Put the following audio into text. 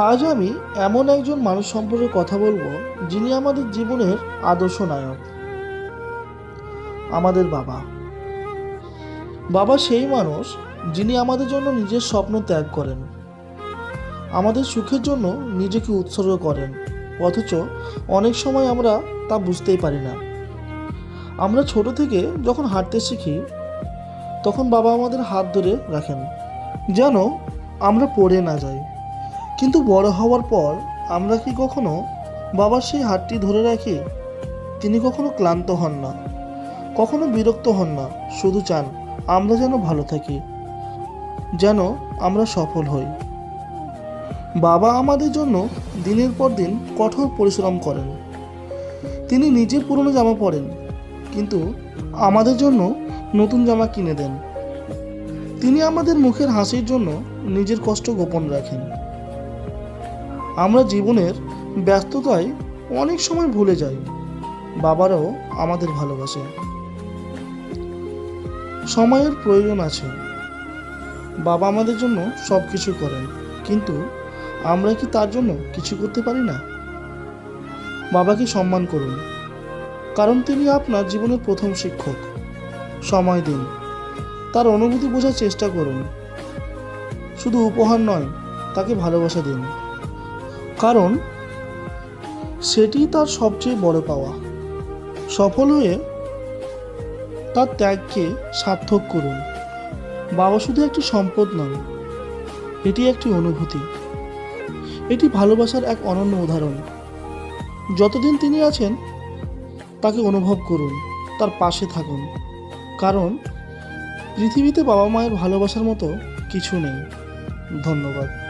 আজ আমি এমন একজন মানুষ সম্পর্কে কথা বলব যিনি আমাদের জীবনের আদর্শ নায়ক, আমাদের বাবা। বাবা সেই মানুষ যিনি আমাদের জন্য নিজের স্বপ্ন ত্যাগ করেন, আমাদের সুখের জন্য নিজেকে উৎসর্গ করেন, অথচ অনেক সময় আমরা তা বুঝতেই পারি না। আমরা ছোট থেকে যখন হাঁটতে শিখি, তখন বাবা আমাদের হাত ধরে রাখেন, যেন আমরা পড়ে না যাই। কিন্তু বড় হওয়ার পর আমরা কি কখনো বাবার সেই হাতটি ধরে রাখি? তিনি কখনো ক্লান্ত হন না। কখনো বিরক্ত হন না। শুধু চান আমরা যেন ভালো থাকি, যেন আমরা সফল হই। বাবা আমাদের জন্য দিনের পর দিন কঠোর পরিশ্রম করেন। তিনি নিজে পুরনো জামা পরেন, কিন্তু আমাদের জন্য নতুন জামা কিনে দেন। তিনি আমাদের মুখের হাসির জন্য নিজের কষ্ট গোপন রাখেন। আমরা জীবনের ব্যস্ততায় অনেক সময় ভুলে যাই। বাবারাও আমাদের ভালোবাসে। সময়ের প্রয়োজন আছে। বাবা আমাদের জন্য সব কিছু করেন, কিন্তু আমরা কি তার জন্য কিছু করতে পারি না? বাবাকে সম্মান করুন, কারণ তিনি আপনার জীবনের প্রথম শিক্ষক। সময় দিন, তার অনুভূতি বোঝার চেষ্টা করুন। শুধু উপহার নয়, তাকে ভালোবাসা দিন। কারণ সেটি তার সবচেয়ে বড় পাওয়া। সফল হয়ে তার ত্যাগকে সার্থক করুন। বাবা শুধু একটি সম্পদ নয় এটি একটি অনুভূতি। এটি ভালোবাসার এক অনন্য উদাহরণ। যতদিন তিনি আছেন, তাকে অনুভব করুন, তার পাশে থাকুন। কারণ পৃথিবীতে বাবা মায়ের ভালোবাসার মতো কিছু নেই। ধন্যবাদ।